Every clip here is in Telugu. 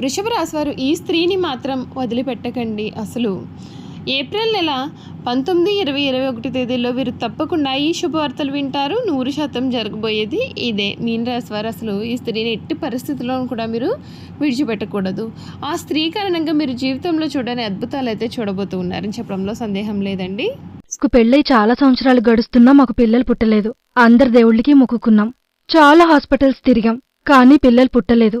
వృషభ రాశి వారు ఈ స్త్రీని మాత్రం వదిలిపెట్టకండి. అసలు ఏప్రిల్ నెల పంతొమ్మిది ఇరవై ఇరవై ఒకటి తేదీల్లో వీరు తప్పకుండా ఈ శుభవార్తలు వింటారు. నూరు శాతం జరగబోయేది ఇదే. మీన రాశి వారు అసలు ఈ స్త్రీని ఎట్టి పరిస్థితుల్లో కూడా మీరు విడిచిపెట్టకూడదు. ఆ స్త్రీ కారణంగా మీరు జీవితంలో చూడని అద్భుతాలు అయితే చూడబోతూ ఉన్నారని చెప్పడంలో సందేహం లేదండి. పెళ్ళై చాలా సంవత్సరాలు గడుస్తున్నా మాకు పిల్లలు పుట్టలేదు. అందరి దేవుళ్ళకి మొక్కుకున్నాం. చాలా హాస్పిటల్స్ తిరిగాం. కానీ పిల్లలు పుట్టలేదు.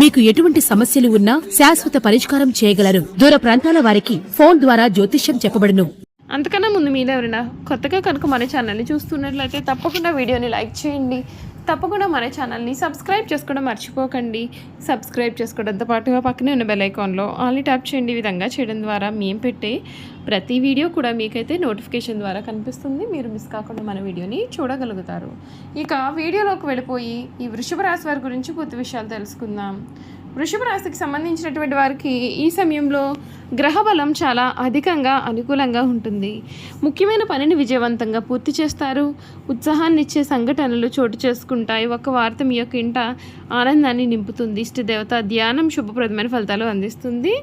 మీకు ఎటువంటి సమస్యలు ఉన్నా శాశ్వత పరిష్కారం చేయగలరు. దూర ప్రాంతాల వారికి ఫోన్ ద్వారా జ్యోతిష్యం చెప్పబడును. అంతకన్నా ముందు మీరు ఎవరైనా కొత్తగా కనుక మన ఛానల్ని చూస్తున్నట్లయితే తప్పకుండా వీడియోని లైక్ చేయండి. తప్పకుండా మన ఛానల్ని సబ్స్క్రైబ్ చేసుకోవడం మర్చిపోకండి. సబ్స్క్రైబ్ చేసుకోవడంతో పాటుగా పక్కనే ఉన్న బెల్ ఐకాన్లో ట్యాప్ చేయండి. ఈ విధంగా చేయడం ద్వారా మేము పెట్టే ప్రతి వీడియో కూడా మీకైతే నోటిఫికేషన్ ద్వారా కనిపిస్తుంది. మీరు మిస్ కాకుండా మన వీడియోని చూడగలుగుతారు. ఇక వీడియోలోకి వెళ్ళిపోయి ఈ వృషభ రాశి వారి గురించి పూర్తి విషయాలు తెలుసుకుందాం. వృషభ రాశికి సంబంధించినటువంటి వారికి ఈ సమయంలో గ్రహ బలం చాలా అధికంగా అనుకూలంగా ఉంటుంది. ముఖ్యమైన పనిని విజయవంతంగా పూర్తి చేస్తారు. ఉత్సాహాన్ని ఇచ్చే సంఘటనలు చోటు చేసుకుంటాయి. ఒక వార్త మీ యొక్క ఇంట ఆనందాన్ని నింపుతుంది. ఇష్టదేవత ధ్యానం శుభప్రదమైన ఫలితాలు అందిస్తుంది.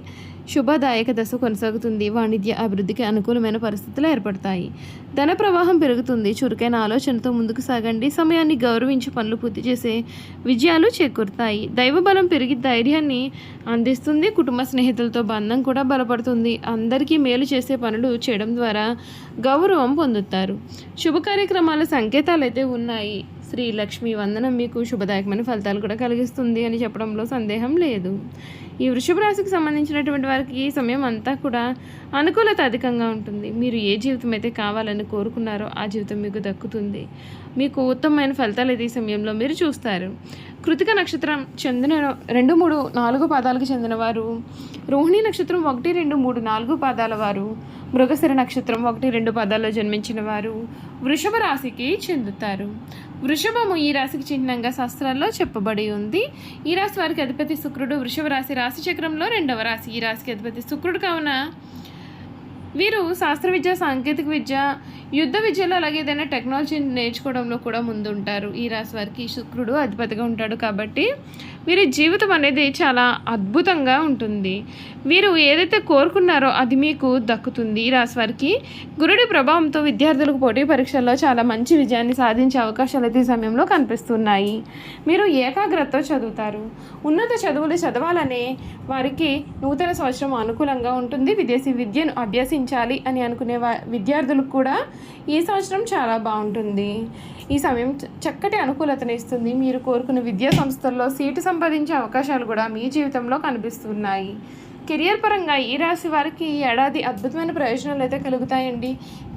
శుభదాయక దశ కొనసాగుతుంది. వాణిజ్య అభివృద్ధికి అనుకూలమైన పరిస్థితులు ఏర్పడతాయి. ధన ప్రవాహం పెరుగుతుంది. చురుకైన ఆలోచనతో ముందుకు సాగండి. సమయాన్ని గౌరవించి పనులు పూర్తి చేసే విజయాలు చేకూరుతాయి. దైవబలం పెరిగి ధైర్యాన్ని అందిస్తుంది. కుటుంబ స్నేహితులతో బంధం కూడా బలపడుతుంది. అందరికీ మేలు చేసే పనులు చేయడం ద్వారా గౌరవం పొందుతారు. శుభ కార్యక్రమాల సంకేతాలు అయితే ఉన్నాయి. శ్రీ లక్ష్మి వందనం మీకు శుభదాయకమైన ఫలితాలు కూడా కలిగిస్తుంది అని చెప్పడంలో సందేహం లేదు. ఈ వృషభ రాశికి సంబంధించినటువంటి వారికి ఈ సమయం అంతా కూడా అనుకూలత అధికంగా ఉంటుంది. మీరు ఏ జీవితం అయితే కావాలని కోరుకున్నారో ఆ జీవితం మీకు దక్కుతుంది. మీకు ఉత్తమమైన ఫలితాలు అయితే ఈ సమయంలో మీరు చూస్తారు. కృతిక నక్షత్రం చెందిన రెండు మూడు నాలుగు పాదాలకు చెందినవారు రోహిణి నక్షత్రం ఒకటి రెండు మూడు నాలుగు పాదాల వారు. మృగశిర నక్షత్రం ఒకటి రెండు పాదాల్లో జన్మించిన వారు వృషభ రాశికి చెందుతారు. వృషభము ఈ రాశికి చిహ్నంగా శాస్త్రాల్లో చెప్పబడి ఉంది. ఈ రాశి వారికి అధిపతి శుక్రుడు వృషభ రాశి రాశి చక్రంలో రెండవ రాశి. ఈ రాశికి అధిపతి శుక్రుడు కావున వీరు శాస్త్ర విద్య సాంకేతిక విద్య యుద్ధ విద్యలో అలాగే ఏదైనా టెక్నాలజీని నేర్చుకోవడంలో కూడా ముందుంటారు. ఈ రాశి వారికి శుక్రుడు అధిపతిగా ఉంటాడు కాబట్టి వీరి జీవితం అనేది చాలా అద్భుతంగా ఉంటుంది. వీరు ఏదైతే కోరుకున్నారో అది మీకు దక్కుతుంది. ఈ రాశి వారికి గురుడి ప్రభావంతో విద్యార్థులకు పోటీ పరీక్షల్లో చాలా మంచి విజయాన్ని సాధించే అవకాశాలు అయితే ఈ సమయంలో కనిపిస్తున్నాయి. మీరు ఏకాగ్రతతో చదువుతారు. ఉన్నత చదువులు చదవాలనే వారికి నూతన సంవత్సరం అనుకూలంగా ఉంటుంది. విదేశీ విద్యను సాధించాలి అని అనుకునే విద్యార్థులకు కూడా ఈ సంవత్సరం చాలా బాగుంటుంది. ఈ సమయం చక్కటి అనుకూలతను ఇస్తుంది. మీరు కోరుకున్న విద్యా సంస్థల్లో సీటు సంపాదించే అవకాశాలు కూడా మీ జీవితంలో కనిపిస్తున్నాయి. కెరియర్ పరంగా ఈ రాశి వారికి ఈ ఏడాది అద్భుతమైన ప్రయోజనాలు అయితే కలుగుతాయండి.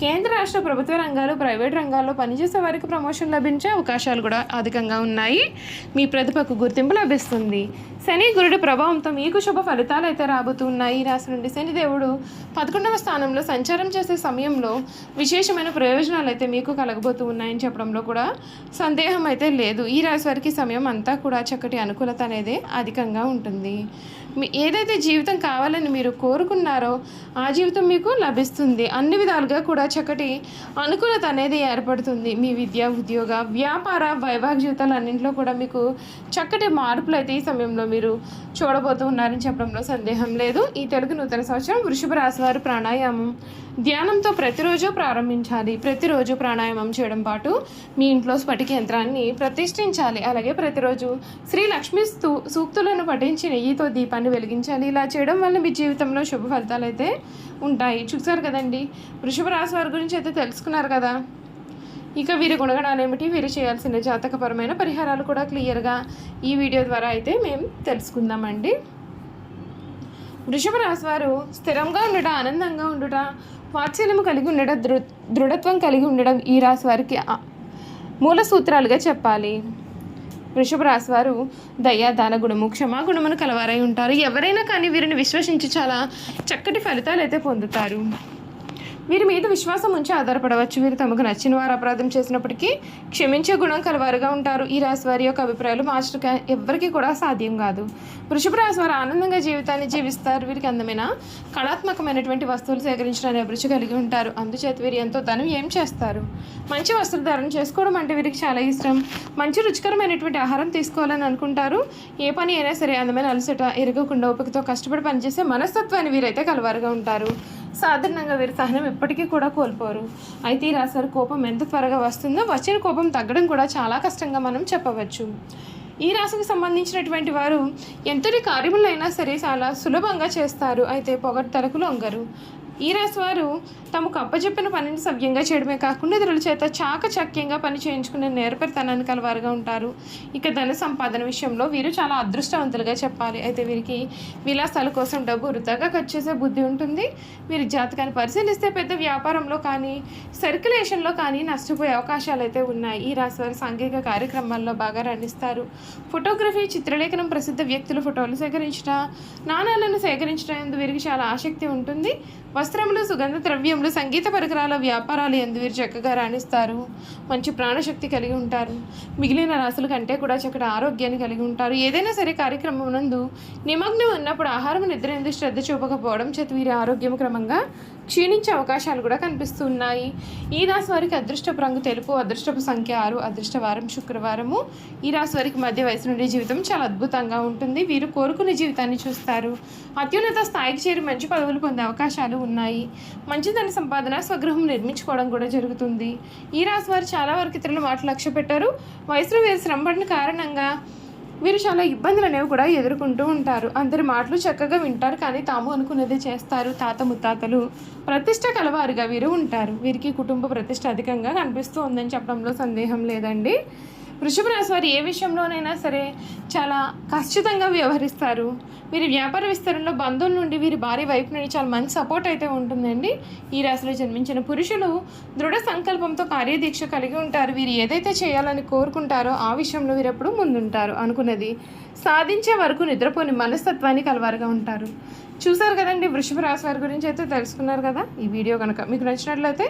కేంద్ర రాష్ట్ర ప్రభుత్వ రంగాలు ప్రైవేట్ రంగాల్లో పనిచేసే వారికి ప్రమోషన్ లభించే అవకాశాలు కూడా అధికంగా ఉన్నాయి. మీ ప్రతిభకు గుర్తింపు లభిస్తుంది. శని గురుడి ప్రభావంతో మీకు శుభ ఫలితాలు అయితే రాబోతున్నాయి. ఈ రాశి నుండి శని దేవుడు పదకొండవ స్థానంలో సంచారం చేసే సమయంలో విశేషమైన ప్రయోజనాలు అయితే మీకు కలగబోతూ ఉన్నాయని చెప్పడంలో కూడా సందేహం అయితే లేదు. ఈ రాశి వారికి సమయం అంతా కూడా చక్కటి అనుకూలత అనేది అధికంగా ఉంటుంది. మీ ఏదైతే జీవితం కావాలని మీరు కోరుకున్నారో ఆ జీవితం మీకు లభిస్తుంది. అన్ని విధాలుగా కూడా చక్కటి అనుకూలత అనేది ఏర్పడుతుంది. మీ విద్య ఉద్యోగ వ్యాపార వైవాహిక జీవితాలు అన్నింటిలో కూడా మీకు చక్కటి మార్పులు అయితే ఈ సమయంలో మీరు చూడబోతూ ఉన్నారని చెప్పడంలో సందేహం లేదు. ఈ తెలుగు నూతన సంవత్సరం వృషభ రాశి వారు ప్రాణాయామం ధ్యానంతో ప్రతిరోజు ప్రారంభించాలి. ప్రతిరోజు ప్రాణాయామం చేయడం పాటు మీ ఇంట్లో స్ఫటిక యంత్రాన్ని ప్రతిష్ఠించాలి. అలాగే ప్రతిరోజు శ్రీ లక్ష్మీ సూక్తులను పఠించి నెయ్యితో దీపాన్ని వెలిగించాలి. ఇలా చేయడం వల్ల మీ జీవితంలో శుభ ఫలితాలు అయితే ఉంటాయి. చూసారు కదండి? వృషభ రాశి వారి గురించి అయితే తెలుసుకున్నారు కదా? ఇక వీరి గుణగణాలు ఏమిటి? వీరు చేయాల్సిన జాతకపరమైన పరిహారాలు కూడా క్లియర్గా ఈ వీడియో ద్వారా అయితే మేము తెలుసుకుందామండి. వృషభ రాశి వారు స్థిరంగా ఉండట ఆనందంగా ఉండుట వాత్సల్యము కలిగి ఉండడం దృ దృఢత్వం కలిగి ఉండడం ఈ రాశి వారికి మూల సూత్రాలుగా చెప్పాలి. వృషభ రాశి వారు దయ దాన గుణము క్షమాగుణమును కలవారై ఉంటారు. ఎవరైనా కానీ వీరిని విశ్వసించి చాలా చక్కటి ఫలితాలు అయితే పొందుతారు. వీరి మీద విశ్వాసం ఉంచి ఆధారపడవచ్చు. వీరు తమకు నచ్చిన వారు అపరాధం చేసినప్పటికీ క్షమించే గుణం కలవారుగా ఉంటారు. ఈ రాశి వారి యొక్క అభిప్రాయాలు మార్చడం ఎవ్వరికీ కూడా సాధ్యం కాదు. వృషభ రాశి వారు ఆనందంగా జీవితాన్ని జీవిస్తారు. వీరికి అందమైన కళాత్మకమైనటువంటి వస్తువులు సేకరించడానికి అభిరుచి కలిగి ఉంటారు. అందుచేత వీరు ఎంతో ధనం ఏం చేస్తారు? మంచి వస్త్రధారణ చేసుకోవడం అంటే వీరికి చాలా ఇష్టం. మంచి రుచికరమైనటువంటి ఆహారం తీసుకోవాలని అనుకుంటారు. ఏ పని అయినా సరే అందమైన అలసట ఎరగకుండా ఓపికతో కష్టపడి పనిచేసే మనస్తత్వాన్ని వీరైతే కలవారుగా ఉంటారు. సాధారణంగా వీరి సహనం ఎప్పటికీ కూడా కోల్పోరు. అయితే ఈ రాశి కోపం ఎంత త్వరగా వస్తుందో వచ్చిన కోపం తగ్గడం కూడా చాలా కష్టంగా మనం చెప్పవచ్చు. ఈ రాశికి సంబంధించినటువంటి వారు ఎంతటి కార్యములైనా సరే చాలా సులభంగా చేస్తారు. అయితే పొగడ్తలకు లొంగరు ఈ రాశి వారు తమకు అప్పచెప్పిన పనిని సవ్యంగా చేయడమే కాకుండా ఇతరుల చేత చాకచక్యంగా పని చేయించుకునే నేర్పరితనాన్ని కలవారుగా ఉంటారు. ఇక ధన సంపాదన విషయంలో వీరు చాలా అదృష్టవంతులుగా చెప్పాలి. అయితే వీరికి విలాసాల కోసం డబ్బు వృధాగా ఖర్చు చేసే బుద్ధి ఉంటుంది. వీరి జాతకాన్ని పరిశీలిస్తే పెద్ద వ్యాపారంలో కానీ సర్క్యులేషన్లో కానీ నష్టపోయే అవకాశాలు అయితే ఉన్నాయి. ఈ రాశి వారు సాంఘిక కార్యక్రమాల్లో బాగా రణిస్తారు. ఫోటోగ్రఫీ చిత్రలేఖనం ప్రసిద్ధ వ్యక్తుల ఫోటోలు సేకరించట నాణాలను సేకరించడం వీరికి చాలా ఆసక్తి ఉంటుంది. వస్త్రములు సుగంధ ద్రవ్యములు సంగీత పరికరాల వ్యాపారాలు ఎందు వీరు చక్కగా రాణిస్తారు. మంచి ప్రాణశక్తి కలిగి ఉంటారు. మిగిలిన రాసుల కంటే కూడా చక్కటి ఆరోగ్యాన్ని కలిగి ఉంటారు. ఏదైనా సరే కార్యక్రమం నందు నిమగ్నం ఉన్నప్పుడు ఆహారం నిద్ర ఎందుకు శ్రద్ధ చూపకపోవడం చేత వీరి ఆరోగ్యం క్రమంగా క్షీణించే అవకాశాలు కూడా కనిపిస్తున్నాయి. ఈ రాశి వారికి అదృష్టపు రంగు తెలుపు అదృష్టపు సంఖ్య ఆరు అదృష్టవారం శుక్రవారము. ఈ రాశి వారికి మధ్య వయసు నుండి జీవితం చాలా అద్భుతంగా ఉంటుంది. వీరు కోరుకునే జీవితాన్ని చూస్తారు. అత్యున్నత స్థాయికి చేరి మంచి పదవులు పొందే అవకాశాలు ఉన్నాయి. మంచిదన సంపాదన స్వగృహం నిర్మించుకోవడం కూడా జరుగుతుంది. ఈ రాశి వారు చాలా వరకు ఇతరుల మాటలు లక్ష్య పెట్టారు వయసులో వీరు శ్రమ పడిన కారణంగా వీరు చాలా ఇబ్బందులు అనేవి కూడా ఎదుర్కొంటూ ఉంటారు. అందరి మాటలు చక్కగా వింటారు. కానీ తాము అనుకున్నది చేస్తారు. తాత ముత్తాతలు ప్రతిష్ట కలవారుగా వీరు ఉంటారు. వీరికి కుటుంబ ప్రతిష్ట అధికంగా కనిపిస్తూ ఉందని చెప్పడంలో సందేహం లేదండి. వృషభ రాశి వారు ఏ విషయంలోనైనా సరే చాలా ఖచ్చితంగా వ్యవహరిస్తారు. వీరి వ్యాపార విస్తరణలో బంధువుల నుండి వీరి భార్య వైపు నుండి చాలా మంచి సపోర్ట్ అయితే ఉంటుందండి. ఈ రాశిలో జన్మించిన పురుషులు దృఢ సంకల్పంతో కార్యదీక్ష కలిగి ఉంటారు. వీరు ఏదైతే చేయాలని కోరుకుంటారో ఆ విషయంలో వీరు ఎప్పుడు ముందుంటారు అనుకున్నది సాధించే వరకు నిద్రపోని మనస్తత్వాన్ని కలవారుగా ఉంటారు. చూసారు కదండి వృషభ రాశి వారి గురించి అయితే తెలుసుకున్నారు కదా? ఈ వీడియో కనుక మీకు నచ్చినట్లయితే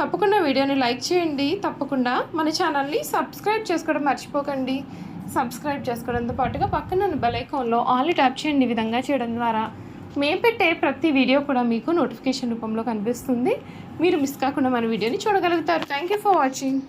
తప్పకుండా వీడియోని లైక్ చేయండి. తప్పకుండా మన ఛానల్ని సబ్స్క్రైబ్ చేసుకోవడం మర్చిపోకండి. సబ్స్క్రైబ్ చేసుకోవడంతో పాటుగా పక్కన బెల్ ఐకాన్లో ఆల్ ట్యాప్ చేయండి. ఈ విధంగా చేయడం ద్వారా మేము పెట్టే ప్రతి వీడియో కూడా మీకు నోటిఫికేషన్ రూపంలో కనిపిస్తుంది. మీరు మిస్ కాకుండా మన వీడియోని చూడగలుగుతారు. Thank you for watching